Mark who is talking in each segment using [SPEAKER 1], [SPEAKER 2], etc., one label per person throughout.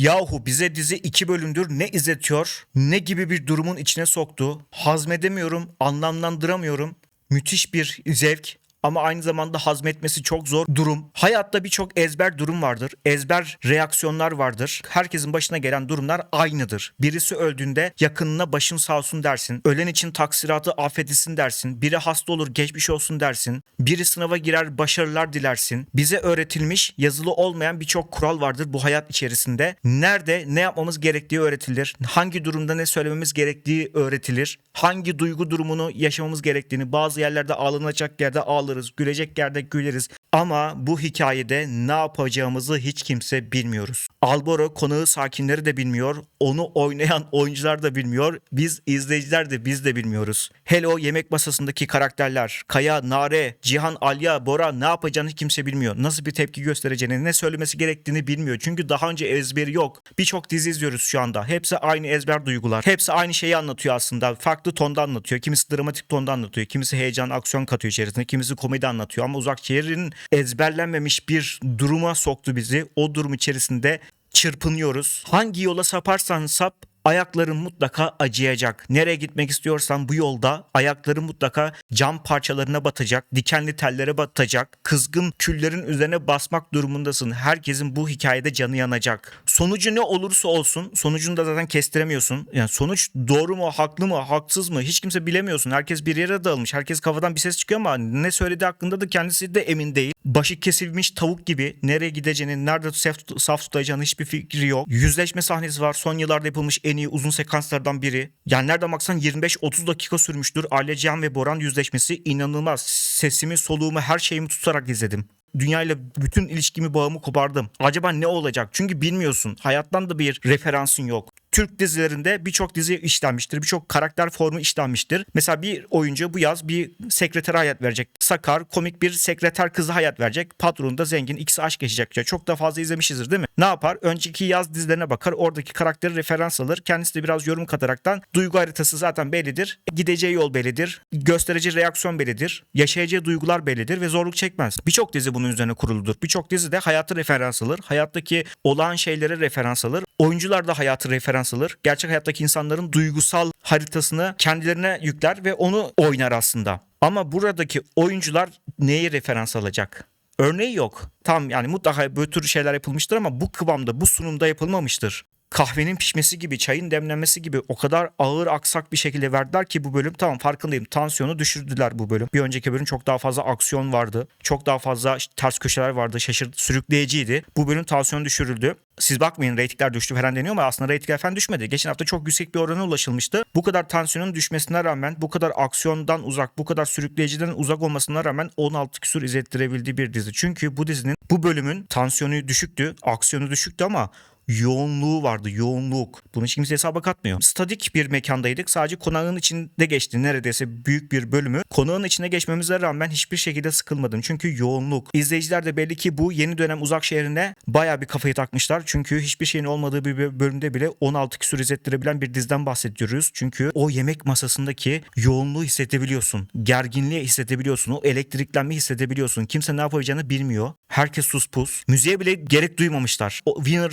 [SPEAKER 1] Yahu bize dizi iki bölümdür ne izletiyor, ne gibi bir durumun içine soktu. Hazmedemiyorum, anlamlandıramıyorum. Müthiş bir zevk ama aynı zamanda hazmetmesi çok zor durum. Hayatta birçok ezber durum vardır. Ezber reaksiyonlar vardır. Herkesin başına gelen durumlar aynıdır. Birisi öldüğünde yakınına başın sağ olsun dersin. Ölen için taksiratı affedilsin dersin. Biri hasta olur geçmiş olsun dersin. Biri sınava girer başarılar dilersin. Bize öğretilmiş yazılı olmayan birçok kural vardır bu hayat içerisinde. Nerede ne yapmamız gerektiği öğretilir. Hangi durumda ne söylememiz gerektiği öğretilir. Hangi duygu durumunu yaşamamız gerektiğini bazı yerlerde ağlanacak yerde ağlarız, gülecek yerde güleriz. Ama bu hikayede ne yapacağımızı hiç kimse bilmiyoruz. Alboro konağı sakinleri de bilmiyor, onu oynayan oyuncular da bilmiyor, biz izleyiciler de biz de bilmiyoruz. Hele o yemek masasındaki karakterler, Kaya, Nare, Cihan, Alya, Bora ne yapacağını kimse bilmiyor. Nasıl bir tepki göstereceğini, ne söylemesi gerektiğini bilmiyor. Çünkü daha önce ezberi yok. Birçok dizi izliyoruz şu anda. Hepsi aynı ezber duygular. Hepsi aynı şeyi anlatıyor aslında. Farklı tonda anlatıyor. Kimisi dramatik tonda anlatıyor. Kimisi heyecan, aksiyon katıyor içerisine. Kimisi komedi anlatıyor. Ama Uzak Şehir'in ezberlenmemiş bir duruma soktu bizi. O durum içerisinde çırpınıyoruz. Hangi yola saparsan sap ayakların mutlaka acıyacak. Nereye gitmek istiyorsan bu yolda ayakların mutlaka cam parçalarına batacak, dikenli tellere batacak, kızgın küllerin üzerine basmak durumundasın. Herkesin bu hikayede canı yanacak. Sonucu ne olursa olsun, sonucunu da zaten kestiremiyorsun. Yani sonuç doğru mu, haklı mı, haksız mı hiç kimse bilemiyorsun. Herkes bir yere dağılmış. Herkes kafadan bir ses çıkıyor ama ne söylediği hakkında da kendisi de emin değil. Başı kesilmiş tavuk gibi nereye gideceğini, nerede saf, tutacağını hiçbir fikri yok. Yüzleşme sahnesi var. Son yıllarda yapılmış en iyi uzun sekanslardan biri. Yani nereden baksan 25-30 dakika sürmüştür. Aile Cihan ve Boran yüzleşmesi inanılmaz. Sesimi, soluğumu, her şeyimi tutarak izledim. Dünyayla bütün ilişkimi, bağımı kopardım. Acaba ne olacak? Çünkü bilmiyorsun. Hayattan da bir referansın yok. Türk dizilerinde birçok dizi işlenmiştir. Birçok karakter formu işlenmiştir. Mesela bir oyuncu bu yaz bir sekretere hayat verecek. Sakar, komik bir sekreter kızı hayat verecek. Patronu da zengin. ikisi aşk yaşayacak. Ya Çok da fazla izlemişizdir değil mi? Ne yapar? Önceki yaz dizilerine bakar. Oradaki karakteri referans alır. Kendisi de biraz yorum kataraktan duygu haritası zaten bellidir. Gideceği yol bellidir. Göstereceği reaksiyon bellidir. Yaşayacağı duygular bellidir ve zorluk çekmez. Birçok dizi bunun üzerine kuruludur. Birçok dizi de hayatı referans alır. Hayattaki olağan şeylere referans alır. Oyuncular da hayatı referans alır. Gerçek hayattaki insanların duygusal haritasını kendilerine yükler ve onu oynar aslında. Ama buradaki oyuncular neye referans alacak? Örneği yok. Tam yani mutlaka bu tür şeyler yapılmıştır ama bu kıvamda, bu sunumda yapılmamıştır. Kahvenin pişmesi gibi, çayın demlenmesi gibi o kadar ağır aksak bir şekilde verdiler ki bu bölüm tamam farkındayım. Tansiyonu düşürdüler bu bölüm. Bir önceki bölüm çok daha fazla aksiyon vardı. Çok daha fazla ters köşeler vardı. Şaşırt, sürükleyiciydi. Bu bölüm tansiyonu düşürüldü. Siz bakmayın reytingler düştü falan deniyor ama aslında reytingler falan düşmedi. Geçen hafta çok yüksek bir orana ulaşılmıştı. Bu kadar tansiyonun düşmesine rağmen, bu kadar aksiyondan uzak, bu kadar sürükleyiciden uzak olmasına rağmen 16 küsur izlettirebildiği bir dizi. Çünkü bu dizinin, bu bölümün tansiyonu düşüktü, aksiyonu düşüktü ama yoğunluğu vardı yoğunluk. Bunu hiç kimse hesaba katmıyor. Stadik bir mekandaydık. Sadece konağın içinde geçti neredeyse büyük bir bölümü. Konağın içine geçmemize rağmen hiçbir şekilde sıkılmadım. Çünkü yoğunluk. İzleyiciler de belli ki bu yeni dönem uzak şehrine baya bir kafayı takmışlar. Çünkü hiçbir şeyin olmadığı bir bölümde bile 16 küsur izlettirebilen bir diziden bahsediyoruz. Çünkü o yemek masasındaki yoğunluğu hissedebiliyorsun. Gerginliği hissedebiliyorsun. O elektriklenmeyi hissedebiliyorsun. Kimse ne yapacağını bilmiyor. Herkes sus pus. Müziğe bile gerek duymamışlar. O winner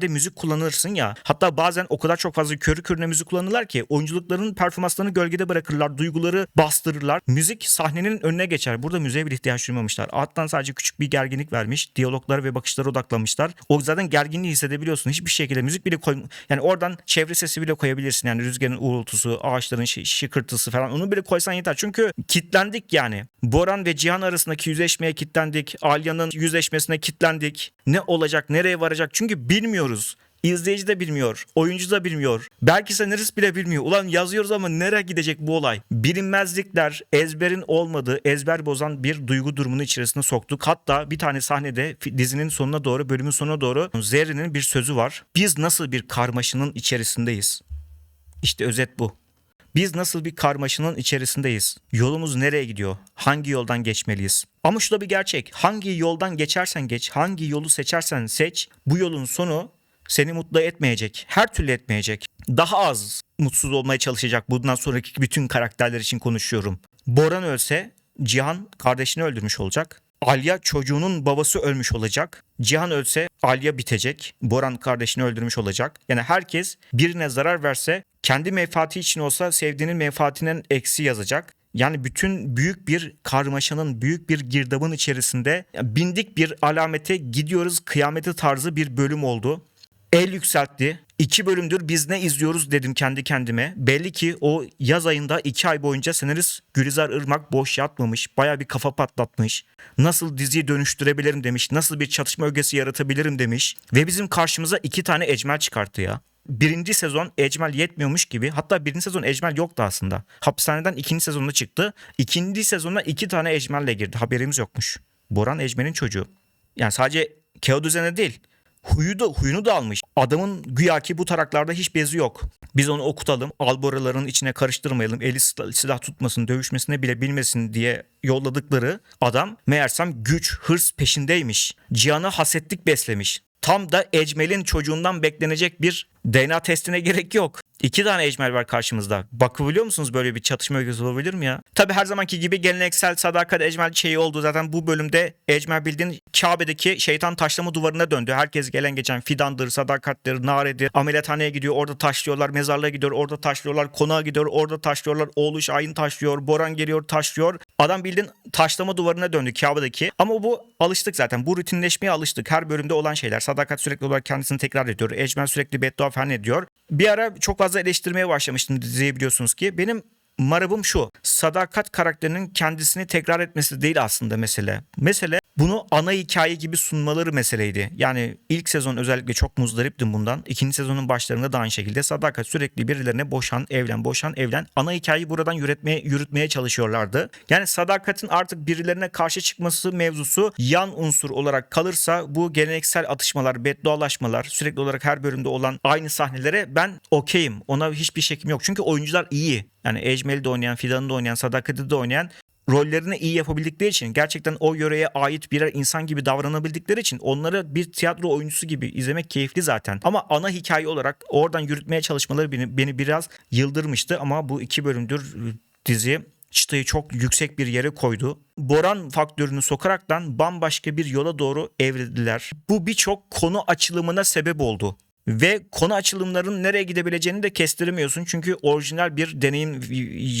[SPEAKER 1] sahnelerde müzik kullanırsın ya. Hatta bazen o kadar çok fazla körü körüne müzik kullanırlar ki oyunculukların performanslarını gölgede bırakırlar. Duyguları bastırırlar. Müzik sahnenin önüne geçer. Burada müziğe bir ihtiyaç duymamışlar. Alttan sadece küçük bir gerginlik vermiş. Diyaloglara ve bakışlara odaklanmışlar. O zaten gerginliği hissedebiliyorsun. Hiçbir şekilde müzik bile koy... Yani oradan çevre sesi bile koyabilirsin. Yani rüzgarın uğultusu, ağaçların şıkırtısı falan. Onu bile koysan yeter. Çünkü kitlendik yani. Boran ve Cihan arasındaki yüzleşmeye kitlendik. Alya'nın yüzleşmesine kitlendik. Ne olacak, nereye varacak? Çünkü bilmiyoruz. İzleyici de bilmiyor, oyuncu da bilmiyor. Belki senarist bile bilmiyor. Ulan yazıyoruz ama nereye gidecek bu olay? Bilinmezlikler, ezberin olmadığı, ezber bozan bir duygu durumunu içerisine soktuk. Hatta bir tane sahnede dizinin sonuna doğru, bölümün sonuna doğru Zerrin'in bir sözü var. Biz nasıl bir karmaşanın içerisindeyiz? İşte özet bu. Biz nasıl bir karmaşanın içerisindeyiz? Yolumuz nereye gidiyor? Hangi yoldan geçmeliyiz? Ama şu da bir gerçek. Hangi yoldan geçersen geç, hangi yolu seçersen seç, bu yolun sonu seni mutlu etmeyecek. Her türlü etmeyecek. Daha az mutsuz olmaya çalışacak. Bundan sonraki bütün karakterler için konuşuyorum. Boran ölse Cihan kardeşini öldürmüş olacak. Alya çocuğunun babası ölmüş olacak. Cihan ölse Alya bitecek. Boran kardeşini öldürmüş olacak. Yani herkes birine zarar verse kendi menfaati için olsa sevdiğinin menfaatinin eksi yazacak. Yani bütün büyük bir karmaşanın, büyük bir girdabın içerisinde bindik bir alamete gidiyoruz kıyameti tarzı bir bölüm oldu. El yükseltti. İki bölümdür biz ne izliyoruz dedim kendi kendime. Belli ki o yaz ayında iki ay boyunca senarist Gülizar Irmak boş yatmamış. Baya bir kafa patlatmış. Nasıl diziyi dönüştürebilirim demiş. Nasıl bir çatışma ögesi yaratabilirim demiş. Ve bizim karşımıza iki tane ecmel çıkarttı ya. Birinci sezon Ecmel yetmiyormuş gibi hatta birinci sezon Ecmel yoktu aslında. Hapishaneden ikinci sezonda çıktı. İkinci sezonda iki tane Ecmel'le girdi. Haberimiz yokmuş. Boran Ecmel'in çocuğu. Yani sadece kağıt üzerine değil huyu da huyunu da almış. Adamın güya ki bu taraklarda hiç bezi yok. Biz onu okutalım, alboraların içine karıştırmayalım, eli silah, tutmasın, dövüşmesine bile bilmesin diye yolladıkları adam meğersem güç, hırs peşindeymiş. Cihan'a hasetlik beslemiş. Tam da Ecmel'in çocuğundan beklenecek bir DNA testine gerek yok. İki tane Ecmel var karşımızda. Bakabiliyor musunuz böyle bir çatışma ögesi olabilir mi ya? Tabi her zamanki gibi geleneksel sadakat Ecmel şeyi oldu. Zaten bu bölümde Ecmel bildiğin Kabe'deki şeytan taşlama duvarına döndü. Herkes gelen geçen fidandır, sadakattir, naredir. Ameliyathaneye gidiyor orada taşlıyorlar. Mezarlığa gidiyor orada taşlıyorlar. Konağa gidiyor orada taşlıyorlar. Oğlu Şahin taşlıyor. Boran geliyor taşlıyor. Adam bildiğin taşlama duvarına döndü Kabe'deki. Ama bu alıştık zaten. Bu rutinleşmeye alıştık. Her bölümde olan şeyler. Sadakat sürekli olarak kendisini tekrar ediyor. Ecmel sürekli beddua falan ediyor. Bir ara çok fazla eleştirmeye başlamıştım diziyi biliyorsunuz ki. Benim marabım şu. Sadakat karakterinin kendisini tekrar etmesi değil aslında mesele. Mesele bunu ana hikaye gibi sunmaları meseleydi. Yani ilk sezon özellikle çok muzdariptim bundan. İkinci sezonun başlarında da aynı şekilde Sadakat sürekli birilerine boşan, evlen, boşan, evlen. Ana hikayeyi buradan yürütmeye, yürütmeye çalışıyorlardı. Yani Sadakat'in artık birilerine karşı çıkması mevzusu yan unsur olarak kalırsa bu geleneksel atışmalar, beddualaşmalar, sürekli olarak her bölümde olan aynı sahnelere ben okeyim. Ona hiçbir şekim yok. Çünkü oyuncular iyi. Yani Ecmel'i de oynayan, Fidan'ı da oynayan, Sadakat'i de oynayan rollerini iyi yapabildikleri için gerçekten o yöreye ait birer insan gibi davranabildikleri için onları bir tiyatro oyuncusu gibi izlemek keyifli zaten. Ama ana hikaye olarak oradan yürütmeye çalışmaları beni, beni biraz yıldırmıştı ama bu iki bölümdür dizi çıtayı çok yüksek bir yere koydu. Boran faktörünü sokaraktan bambaşka bir yola doğru evrildiler. Bu birçok konu açılımına sebep oldu. Ve konu açılımların nereye gidebileceğini de kestiremiyorsun. Çünkü orijinal bir deneyim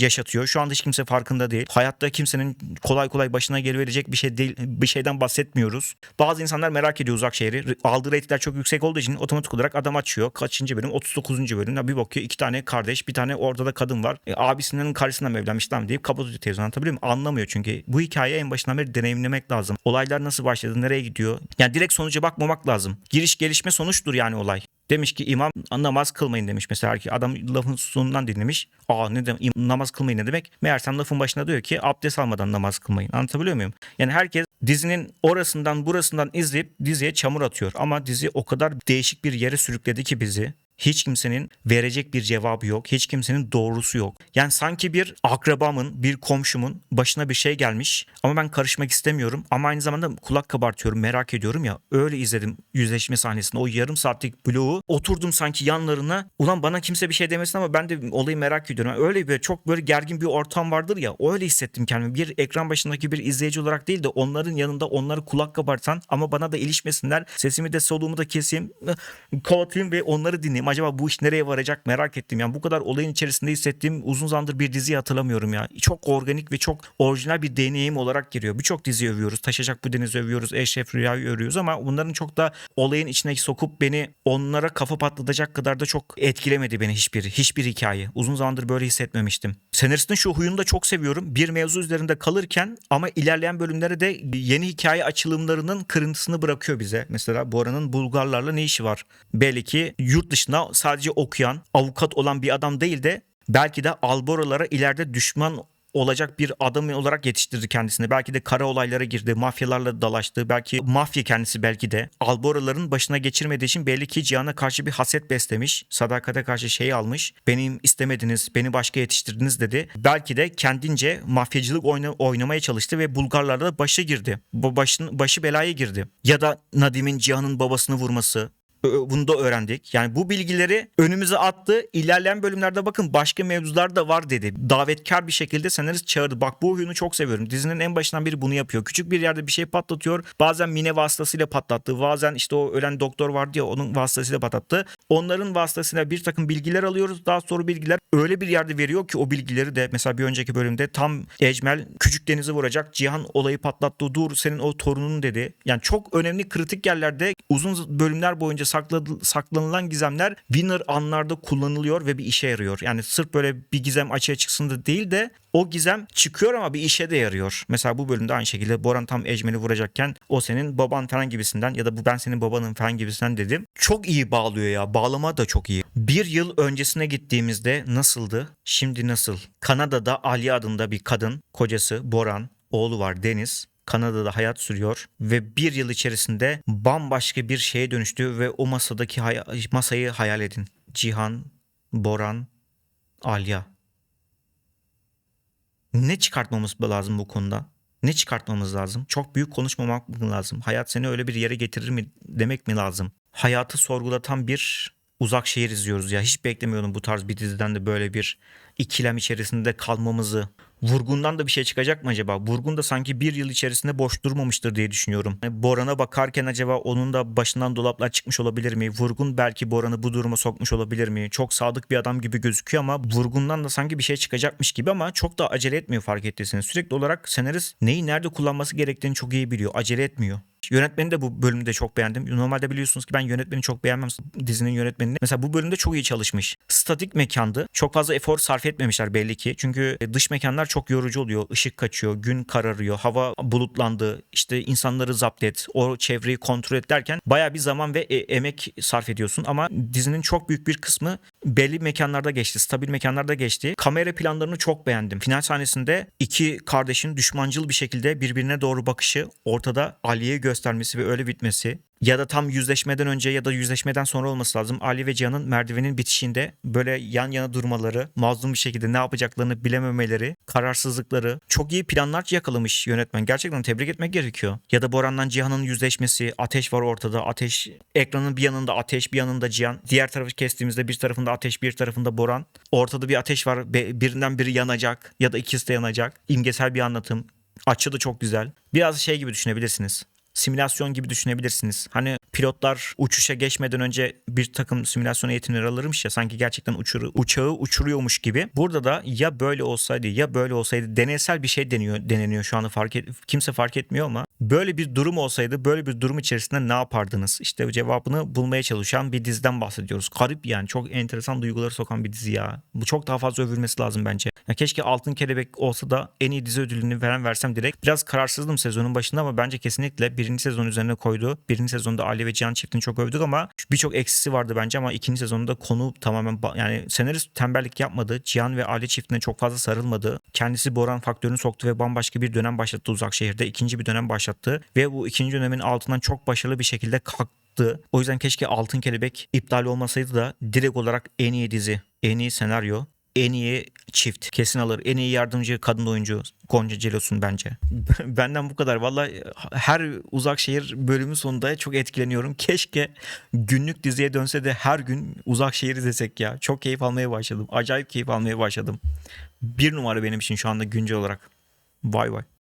[SPEAKER 1] yaşatıyor. Şu anda hiç kimse farkında değil. Hayatta kimsenin kolay kolay başına geliverecek bir şey değil, bir şeyden bahsetmiyoruz. Bazı insanlar merak ediyor uzak şehri. Aldığı rate'ler çok yüksek olduğu için otomatik olarak adam açıyor. Kaçıncı bölüm? 39. bölüm. Bir bakıyor iki tane kardeş, bir tane orada da kadın var. E, abisinin karısına mı evlenmiş lan deyip kapatıyor televizyon anlatabiliyor muyum? Anlamıyor çünkü. Bu hikaye en başından beri deneyimlemek lazım. Olaylar nasıl başladı, nereye gidiyor? Yani direkt sonuca bakmamak lazım. Giriş gelişme sonuçtur yani olay. Demiş ki imam namaz kılmayın demiş mesela ki adam lafın sonundan dinlemiş. Aa ne demek namaz kılmayın ne demek? Meğersem lafın başına diyor ki abdest almadan namaz kılmayın. Anlatabiliyor muyum? Yani herkes dizinin orasından burasından izleyip diziye çamur atıyor. Ama dizi o kadar değişik bir yere sürükledi ki bizi. Hiç kimsenin verecek bir cevabı yok. Hiç kimsenin doğrusu yok. Yani sanki bir akrabamın, bir komşumun başına bir şey gelmiş ama ben karışmak istemiyorum. Ama aynı zamanda kulak kabartıyorum, merak ediyorum ya. Öyle izledim yüzleşme sahnesinde. O yarım saatlik bloğu oturdum sanki yanlarına. Ulan bana kimse bir şey demesin ama ben de olayı merak ediyorum. Yani öyle bir çok böyle gergin bir ortam vardır ya. Öyle hissettim kendimi. Bir ekran başındaki bir izleyici olarak değil de onların yanında onları kulak kabartan ama bana da ilişmesinler. Sesimi de soluğumu da keseyim, kovatayım ve onları dinleyeyim acaba bu iş nereye varacak merak ettim. Yani bu kadar olayın içerisinde hissettiğim uzun zamandır bir dizi hatırlamıyorum ya. Çok organik ve çok orijinal bir deneyim olarak giriyor. Birçok dizi övüyoruz. Taşacak bu denizi övüyoruz. Eşref Rüya'yı övüyoruz ama bunların çok da olayın içine sokup beni onlara kafa patlatacak kadar da çok etkilemedi beni hiçbir hiçbir hikaye. Uzun zamandır böyle hissetmemiştim. Senaristin şu huyunu da çok seviyorum. Bir mevzu üzerinde kalırken ama ilerleyen bölümlere de yeni hikaye açılımlarının kırıntısını bırakıyor bize. Mesela Bora'nın Bulgarlarla ne işi var? Belli ki yurt dışına sadece okuyan, avukat olan bir adam değil de belki de alboralara ileride düşman olacak bir adam olarak yetiştirdi kendisini. Belki de kara olaylara girdi, mafyalarla dalaştı. Belki mafya kendisi belki de. Alboraların başına geçirmediği için belli ki Cihan'a karşı bir haset beslemiş. Sadakate karşı şey almış. Benim istemediniz, beni başka yetiştirdiniz dedi. Belki de kendince mafyacılık oyna, oynamaya çalıştı ve Bulgarlarla başı girdi. Bu başın, başı belaya girdi. Ya da Nadim'in Cihan'ın babasını vurması, Bunu da öğrendik. Yani bu bilgileri önümüze attı. İlerleyen bölümlerde bakın başka mevzular da var dedi. Davetkar bir şekilde senarist çağırdı. Bak bu oyunu çok seviyorum. Dizinin en başından beri bunu yapıyor. Küçük bir yerde bir şey patlatıyor. Bazen mine vasıtasıyla patlattı. Bazen işte o ölen doktor vardı ya onun vasıtasıyla patlattı. Onların vasıtasıyla bir takım bilgiler alıyoruz. Daha sonra bilgiler öyle bir yerde veriyor ki o bilgileri de mesela bir önceki bölümde tam Ecmel küçük denizi vuracak. Cihan olayı patlattı. Dur senin o torunun dedi. Yani çok önemli kritik yerlerde uzun bölümler boyunca sakladı, saklanılan gizemler winner anlarda kullanılıyor ve bir işe yarıyor. Yani sırf böyle bir gizem açığa çıksın da değil de o gizem çıkıyor ama bir işe de yarıyor. Mesela bu bölümde aynı şekilde Boran tam Ecmel'i vuracakken o senin baban falan gibisinden ya da bu ben senin babanın falan gibisinden dedim. Çok iyi bağlıyor ya. Bağlama da çok iyi. Bir yıl öncesine gittiğimizde nasıldı? Şimdi nasıl? Kanada'da Ali adında bir kadın, kocası Boran, oğlu var Deniz. Kanada'da hayat sürüyor ve bir yıl içerisinde bambaşka bir şeye dönüştü ve o masadaki hay- masayı hayal edin. Cihan, Boran, Alya. Ne çıkartmamız lazım bu konuda? Ne çıkartmamız lazım? Çok büyük konuşmamak lazım? Hayat seni öyle bir yere getirir mi demek mi lazım? Hayatı sorgulatan bir uzak şehir izliyoruz ya. Hiç beklemiyordum bu tarz bir diziden de böyle bir ikilem içerisinde kalmamızı. Vurgun'dan da bir şey çıkacak mı acaba? Vurgun da sanki bir yıl içerisinde boş durmamıştır diye düşünüyorum. Yani Boran'a bakarken acaba onun da başından dolaplar çıkmış olabilir mi? Vurgun belki Boran'ı bu duruma sokmuş olabilir mi? Çok sadık bir adam gibi gözüküyor ama Vurgun'dan da sanki bir şey çıkacakmış gibi ama çok da acele etmiyor fark ettiyseniz. Sürekli olarak senarist neyi nerede kullanması gerektiğini çok iyi biliyor. Acele etmiyor. Yönetmeni de bu bölümde çok beğendim. Normalde biliyorsunuz ki ben yönetmeni çok beğenmem dizinin yönetmenini. Mesela bu bölümde çok iyi çalışmış. Statik mekandı. Çok fazla efor sarf etmemişler belli ki. Çünkü dış mekanlar çok yorucu oluyor. Işık kaçıyor, gün kararıyor, hava bulutlandı. İşte insanları zapt et, o çevreyi kontrol et derken baya bir zaman ve e- emek sarf ediyorsun. Ama dizinin çok büyük bir kısmı belli mekanlarda geçti. Stabil mekanlarda geçti. Kamera planlarını çok beğendim. Final sahnesinde iki kardeşin düşmancıl bir şekilde birbirine doğru bakışı ortada Ali'ye göstermesi ve öyle bitmesi ya da tam yüzleşmeden önce ya da yüzleşmeden sonra olması lazım. Ali ve Cihan'ın merdivenin bitişinde böyle yan yana durmaları, mazlum bir şekilde ne yapacaklarını bilememeleri, kararsızlıkları, çok iyi planlar yakalamış yönetmen. Gerçekten tebrik etmek gerekiyor. Ya da Boran'dan Cihan'ın yüzleşmesi, ateş var ortada. Ateş ekranın bir yanında ateş, bir yanında Cihan. Diğer tarafı kestiğimizde bir tarafında ateş, bir tarafında Boran. Ortada bir ateş var. Birinden biri yanacak ya da ikisi de yanacak. İmgesel bir anlatım. Açı da çok güzel. Biraz şey gibi düşünebilirsiniz simülasyon gibi düşünebilirsiniz. Hani pilotlar uçuşa geçmeden önce bir takım simülasyon eğitimleri alırmış ya sanki gerçekten uçuru, uçağı uçuruyormuş gibi. Burada da ya böyle olsaydı ya böyle olsaydı deneysel bir şey deniyor deneniyor şu anda fark et, kimse fark etmiyor ama böyle bir durum olsaydı böyle bir durum içerisinde ne yapardınız? İşte cevabını bulmaya çalışan bir diziden bahsediyoruz. Garip yani çok enteresan duyguları sokan bir dizi ya. Bu çok daha fazla övülmesi lazım bence. Ya keşke Altın Kelebek olsa da en iyi dizi ödülünü veren versem direkt. Biraz kararsızdım sezonun başında ama bence kesinlikle birinci sezon üzerine koydu. Birinci sezonda Ali ve Cihan çiftini çok övdük ama birçok eksisi vardı bence ama ikinci sezonda konu tamamen yani senarist tembellik yapmadı. Cihan ve Ali çiftine çok fazla sarılmadı. Kendisi Boran faktörünü soktu ve bambaşka bir dönem başlattı uzak şehirde. ikinci bir dönem başlattı ve bu ikinci dönemin altından çok başarılı bir şekilde kalktı. O yüzden keşke Altın Kelebek iptal olmasaydı da direkt olarak en iyi dizi, en iyi senaryo, en iyi çift kesin alır. En iyi yardımcı kadın oyuncu Gonca Celos'un bence. Benden bu kadar. Vallahi her uzak şehir bölümü sonunda çok etkileniyorum. Keşke günlük diziye dönse de her gün uzak şehir izlesek ya. Çok keyif almaya başladım. Acayip keyif almaya başladım. Bir numara benim için şu anda güncel olarak. Vay vay.